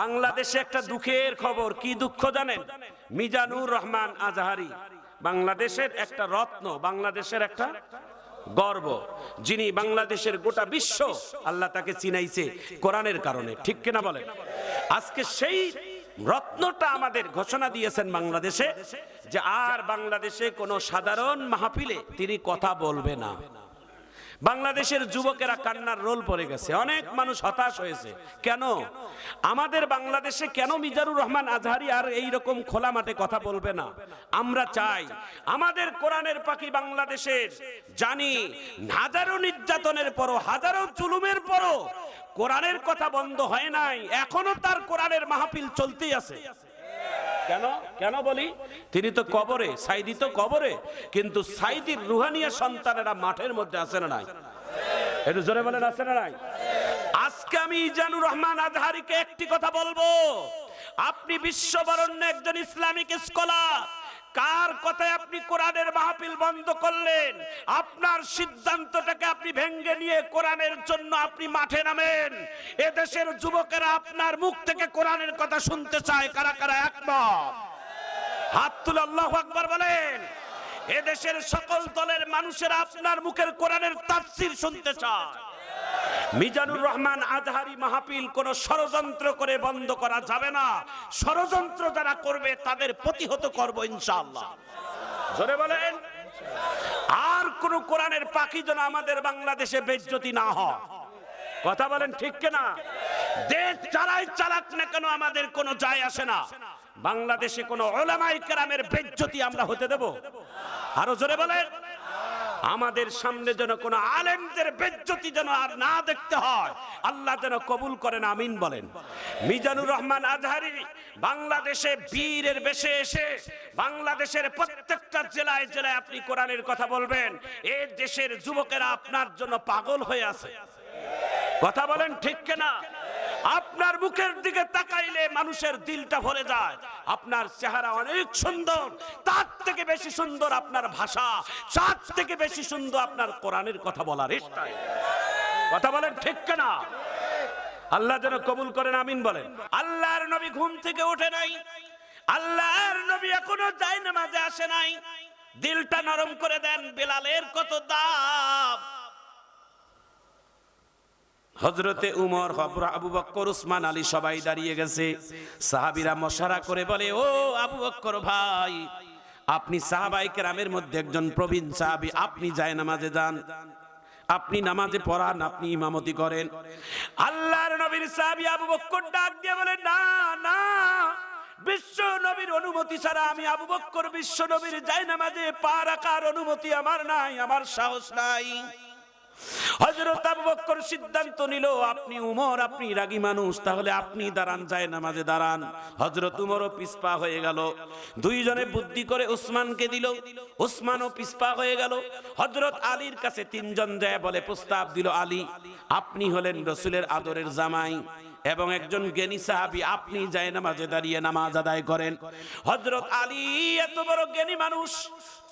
বাংলাদেশে একটা দুঃখের খবর, কি দুঃখ জানেন? মিজানুর রহমান আজহারি, বাংলাদেশের একটা রত্ন, বাংলাদেশের একটা গর্ব। যিনি বাংলাদেশের গোটা বিশ্ব আল্লাহ তাকে চিনাইছে কোরআনের কারণে, ঠিক কিনা বলেন? আজকে সেই রত্নটা আমাদের ঘোষণা দিয়েছেন বাংলাদেশে যে আর বাংলাদেশে কোনো সাধারণ মাহফিলে তিনি কথা বলবে না। বাংলাদেশের যুবকেরা কান্নার রোল পড়ে গেছে। অনেক মানুষ হতাশ হয়েছে। কেন? আমাদের বাংলাদেশে কেন মিজানুর রহমান আজহারি আর এই রকম খোলা মাঠে কথা বলবে না? আমরা চাই আমাদের কোরআনের পাখি বাংলাদেশের জানি হাজারো নির্যাতনের পরও, হাজারো জুলুমের পরও কোরআনের কথা বন্ধ হয় নাই। এখনও তার কোরআনের মাহফিল চলতেই আছে। কেন? কেন বলি? তিনি তো কবরে, সাইদি তো কবরে, কিন্তু সাইদির রুহানিয়া সন্তানেরা মাঠের মধ্যে আছে না নাই? একটু জোরে বলেন, আছে না নাই? আজকে আমি ইজানুর রহমান আজহারিকে একটি কথা বলব। আপনি বিশ্ববরণ্য একজন ইসলামিক স্কলার। কার কথায় আপনি কোরআনের মাহফিল বন্ধ করলেন? আপনার সিদ্ধান্তটাকে আপনি ভেঙ্গে নিয়ে কোরআনের জন্য আপনি মাঠে নামেন। এদেশের যুবকেরা আপনার মুখ থেকে কোরআনের কথা শুনতে চায়। কারা কারা একমত? হাত তুলে আল্লাহ আকবার বলেন। এদেশের সকল দলের মানুষেরা আপনার মুখের কোরআনের তাফসীর শুনতে চায়। মিজানুর রহমান আজহারি মাহফিল কোন ষড়যন্ত্র করে বন্ধ করা যাবে না। ষড়যন্ত্র যারা করবে, তাদের প্রতিহত করব ইনশাআল্লাহ। জোরে বলেন? আর কোন কোরআনের পাখি যেন আমাদের বাংলাদেশে বেজ্জতি না হয়। কথা বলেন ঠিক কিনা? দেশ চালাই চালাক না কেন আমাদের কোনো যায় আসে না। বাংলাদেশে কোনো ওলামাই কেরামের বেজ্জতি আমরা হতে দেব। আরও জোরে বলেন? আমাদের সামনে যেন কোন আলেমদের বেজ্জতি যেন আর না দেখতে হয়, আল্লাহ যেন কবুল করেন, আমিন বলেন। মিজানুর রহমান আজহারি বাংলাদেশে বীরের বেশে এসে বাংলাদেশের প্রত্যেকটা জেলায় জেলায় আপনি কোরআনের কথা বলবেন, এ দেশের যুবকেরা আপনার জন্য পাগল হয়ে আছে। কথা বলেন ঠিক কিনা? আপনার মুখের দিকে তাকাইলে মানুষের দিলটা ভরে যায়। আপনার চেহারা অনেক সুন্দর। তার থেকে বেশি সুন্দর আপনার ভাষা। তার থেকে বেশি সুন্দর আপনার কোরআনের কথা বলার কথা বলেন ঠিক কিনা? আল্লাহ যেন কবুল করেন, আমিন বলেন। আল্লাহর নবী ঘুম থেকে ওঠে নাই। আল্লাহর নবী এখনও যায় না মাঝে আসে নাই। দিলটা নরম করে দেন, বেলালের কত দাম। হজরতে উমর হবরা আবু বক্কর, উসমান আলী সবাই দাঁড়িয়ে গেছে। সাহাবিরা মশারা করে বলে, ও আবু বক্কর ভাই, আপনি সাহাবাই কেরামের মধ্যে একজন প্রবীণ সাহাবি, আপনি যায় নামাজে যান। আপনি নামাজে পড়ান, আপনি ইমামতি করেন। আল্লাহর নবীর সাহাবি আবু বক্কর ডাক দিয়ে বলে, না না, বিশ্ব নবীর অনুমতি ছাড়া আমি আবু বক্কর বিশ্ব নবীর যাই নামাজে পা রাখার অনুমতি আমার নাই, আমার সাহস নাই। হযরত আবু বকর সিদ্ধান্ত নিল, আপনি উমর, আপনি রাগী মানুষ, তাহলে আপনি দাঁড়ান যায় নামাজে দাঁড়ান। হযরত উমরও পিসপা হয়ে গেল। দুইজনে বুদ্ধি করে উসমানকে দিল। উসমানও পিসপা হয়ে গেল। হজরত আলীর কাছে তিনজন যায় বলে প্রস্তাব দিল, আলী, আপনি হলেন রসুলের আদরের জামাই। এবং একজন জ্ঞানী সাহাবী, আপনি যায় নামাজে দাঁড়িয়ে নামাজ আদায় করেন। হযরত আলী এত বড় জ্ঞানী মানুষ,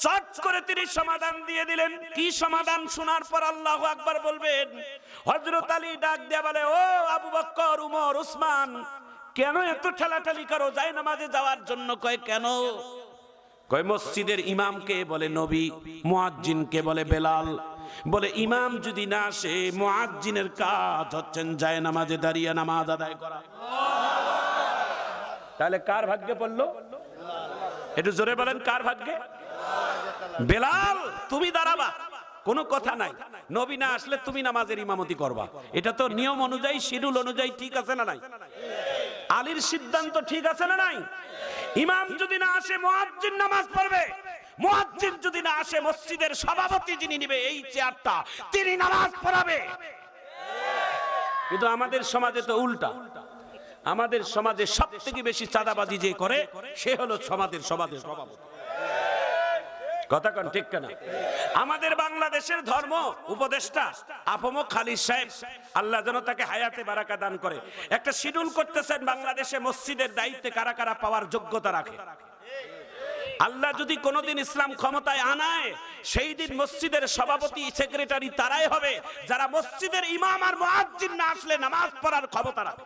চট করে তিনি সমাধান দিয়ে দিলেন। কি সমাধান শোনার পর আল্লাহ আকবার বলবেন, হযরত আলী ডাক দিয়ে বলে, ও আবু বক্কর, উমর, উসমান, কেন এত ঠেলাঠালি করো? যায় নামাজে যাওয়ার জন্য কয়, কেন? কয়, মসজিদের ইমামকে বলে নবী, মুয়াজ্জিনকে বলে বেলাল বলে, ইমাম যদি না আসে মুয়াজ্জিনের কাজ হচ্ছেন যায় নামাজে দাঁড়িয়ে নামাজ আদায় করা। তাহলে কার ভাগ্যে পড়ল? একটু জোরে বলেন, কার ভাগ্যে? বেলাল, তুমি দাঁড়াবা, কোনো কথা নাই। নবী না আসলে তুমি নামাজের ইমামতি করবা। এটা তো নিয়ম অনুযায়ী, শিডিউল অনুযায়ী ঠিক আছে না নাই? আলীর সিদ্ধান্ত ঠিক আছে না নাই? ইমাম যদি না আসে মুয়াজ্জিন নামাজ পড়বে। মুয়াজ্জিন যদি না আসে, মসজিদের সভাপতি যিনি নিবে এই চেয়ারটা, তিনি নামাজ পড়াবে। কিন্তু আমাদের সমাজে তো উল্টা। আমাদের সমাজে সব থেকে বেশি চাঁদাবাজি যে করে, সে হলো সমাজের সমাজের সভাপতি। কথা কন ঠিক কেনা? আমাদের বাংলাদেশের ধর্ম উপদেষ্টা আপম খালিদ সাহেব, আল্লাহ যেন তাকে হায়াতে বারাকা দান করে। একটা শিডিউল করতেছেন বাংলাদেশে মসজিদের দায়িত্বে কারা কারা পাওয়ার যোগ্যতা রাখে? আল্লাহ যদি কোনোদিন ইসলাম ক্ষমতায় আনায়, সেই দিন মসজিদের সভাপতি, সেক্রেটারি তারাই হবে, যারা মসজিদের ইমাম আর মুয়াজ্জিন না আসলে নামাজ পড়ার ক্ষমতা রাখে।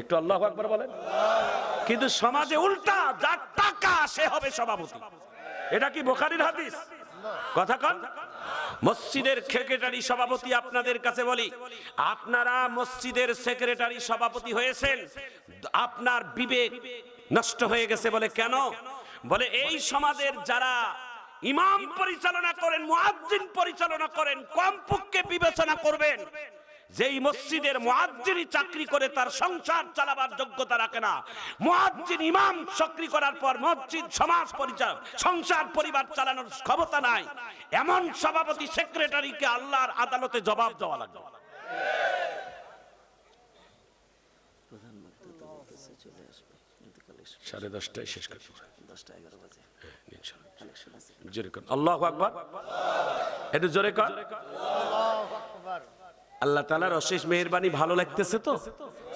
একটু আল্লাহ আকবার বলেন। কিন্তু সমাজে উল্টা, যার টাকা সে হবে সভাপতি। এটা কি বোখারির হাদিস? কথা কন। মসজিদের সেক্রেটারি সভাপতি আপনাদের কাছে বলি, আপনারা মসজিদের সেক্রেটারি সভাপতি হয়েছেন, আপনার বিবেক নষ্ট হয়ে গেছে বলে কেন? বলে এই সমাজের যারা ইমাম পরিচালনা করেন, মুয়াজ্জিন পরিচালনা করেন, কমপক্ষে বিবেচনা করবেন যেই মসজিদের মুয়াজ্জিনি চাকরি করে তার সংসার চালাবার যোগ্যতা রাখে না। মুয়াজ্জিন ইমাম চাকরি করার পর মসজিদ সমাজ পরিচালক সংসার পরিবার চালানোর ক্ষমতা নাই। এমন সভাপতি সেক্রেটারিকে আল্লাহর আদালতে জবাব দেওয়া লাগবে। সাড়ে দশটায় শেষ করব দশটা এগারো বাজে। আছে। জোরে কর। আল্লাহ আকবার। একটু জোরে কর। আল্লাহ তালার অশেষ মেহরবানি ভালো লাগতেছে তো?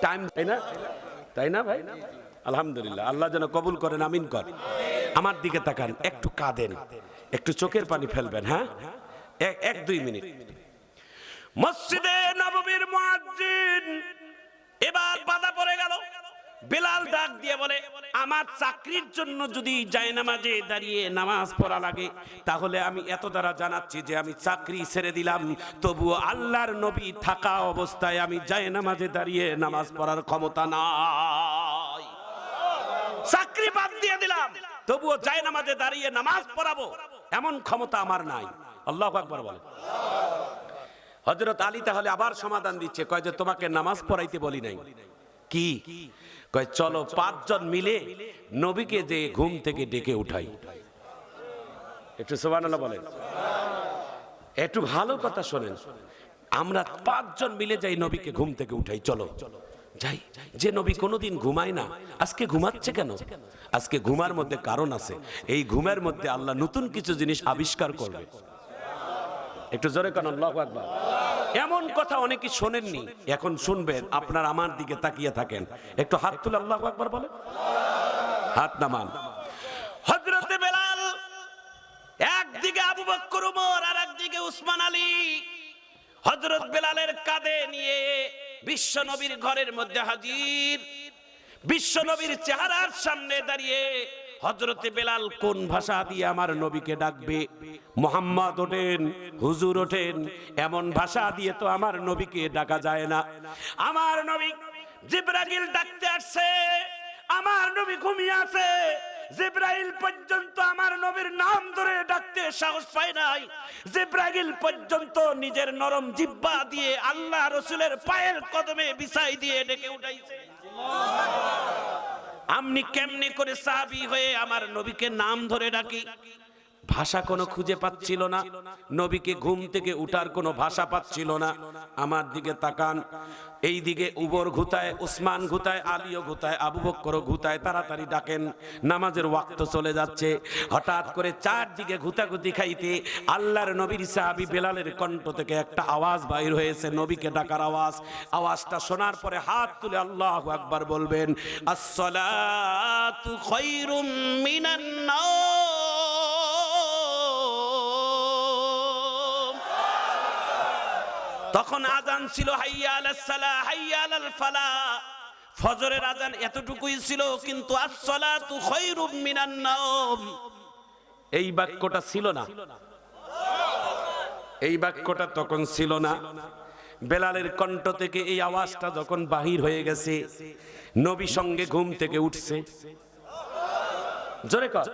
টাইম তাই না? তাই না ভাই? আলহামদুলিল্লাহ, আল্লাহ যেন কবুল করেন, আমিন কর। আমার দিকে তাকান, একটু কাঁদেন, একটু চোখের পানি ফেলবেন হ্যাঁ? এক- দুই মিনিট। মসজিদে নববীর মুয়াজ্জিন, এবার বাধা পড়ে বেলাল ডাক দিয়ে বলে, আমার চাকরির জন্য যদি জায়নামাজে দাঁড়িয়ে নামাজ পড়া লাগে, তাহলে আমি এত দ্বারা জানাচ্ছি যে আমি চাকরি ছেড়ে দিলাম। তবুও আল্লাহর নবী থাকা অবস্থায় আমি জায়নামাজে দাঁড়িয়ে নামাজ পড়ার ক্ষমতা নাই। চাকরি বাদ দিয়ে দিলাম, তবুও জায়নামাজে দাঁড়িয়ে নামাজ পড়াবো, এমন ক্ষমতা আমার নাই। আল্লাহ আকবার বলে। হজরত আলী তাহলে আবার সমাধান দিচ্ছে, কয় যে তোমাকে নামাজ পড়াইতে বলি নাই। কি? চলো পাঁচজন মিলে নবীকে যে ঘুম থেকে ডেকে উঠাই। একটু সুবহানাল্লাহ বলেন। একটু ভালো কথা শোনেন। আমরা পাঁচজন মিলে যাই নবীকে ঘুম থেকে উঠাই, চলো। যাই। যে নবী কোনোদিন ঘুমায় না, আজকে ঘুমাচ্ছে কেন? আজকে ঘুমার মধ্যে কারণ আছে। এই ঘুমের মধ্যে আল্লাহ নতুন কিছু জিনিস আবিষ্কার করবে। একটু জোরে কান, আল্লাহু আকবার। এমন কথা অনেকে শোনেননি। এখন শুনবেন, আপনার আমার দিকে তাকিয়ে থাকেন। একটু হাত তুলে আল্লাহু আকবার বলেন। হাত নামান। হযরতে বেলাল, একদিকে উসমান আলী। হযরত বেলালের কাঁধে নিয়ে ঘরের মধ্যে হাজির। বিশ্ব নবীর চেহারার সামনে দাঁড়িয়ে হজরতে বেলাল কোন ভাষা দিয়ে আমার নবীকে ডাকবে? মোহাম্মদ ওঠেন, হুজুর ওঠেন, এমন ভাষা দিয়ে তো আমার নবীকে ডাকা যায় না। আমার নবী জিব্রাইল ডাকতে আসছে, আমার নবী ঘুমিয়ে আছে। জিব্রাইল পর্যন্ত আমার নবীর নাম ধরে ডাকতে সাহস পায় নাই। জিব্রাইল পর্যন্ত নিজের নরম জিব্বা দিয়ে আল্লাহ রসুলের পায়ের কদমে বিছাই দিয়ে ডেকে উঠাইছে। আমনি কেমনে করে সাহাবি হয়ে আমার নবীকে নাম ধরে ডাকি? ভাষা কোনো খুঁজে পাচ্ছিল না। নবীকে ঘুম থেকে উঠার কোনো ভাষা পাচ্ছিল না। আমার দিকে তাকান। এই দিকে উবর ঘুতায়, উসমান ঘুতায়, আলিও ঘুতায়, আবু বক্কর ঘুতায় তাড়াতাড়ি ডাকেন। নামাজের ওয়াক্ত চলে যাচ্ছে। হঠাৎ করে চারদিকে ঘুতাঘুতি খাইতে আল্লাহর নবীর সাহাবি বেলালের কণ্ঠ থেকে একটা আওয়াজ বাইর হয়েছে। নবীকে ডাকার আওয়াজ। আওয়াজটা শোনার পরে হাত তুলে আল্লাহ আকবার বলবেন, আসসালাতু খায়রুম মিনান নাওম। তখন আজান ছিল, হাইয়া আলাস সালাহ হাইয়া আলাল ফালাহ ফজরের আজান এতটুকুই ছিল, কিন্তু আসসালাতু খায়রুম মিনান নাওম। এই বাক্যটা ছিল না। এই বাক্যটা তখন ছিল না। বেলালের কণ্ঠ থেকে এই আওয়াজটা যখন বাহির হয়ে গেছে, নবী সঙ্গে ঘুম থেকে উঠছে। জোরে কর।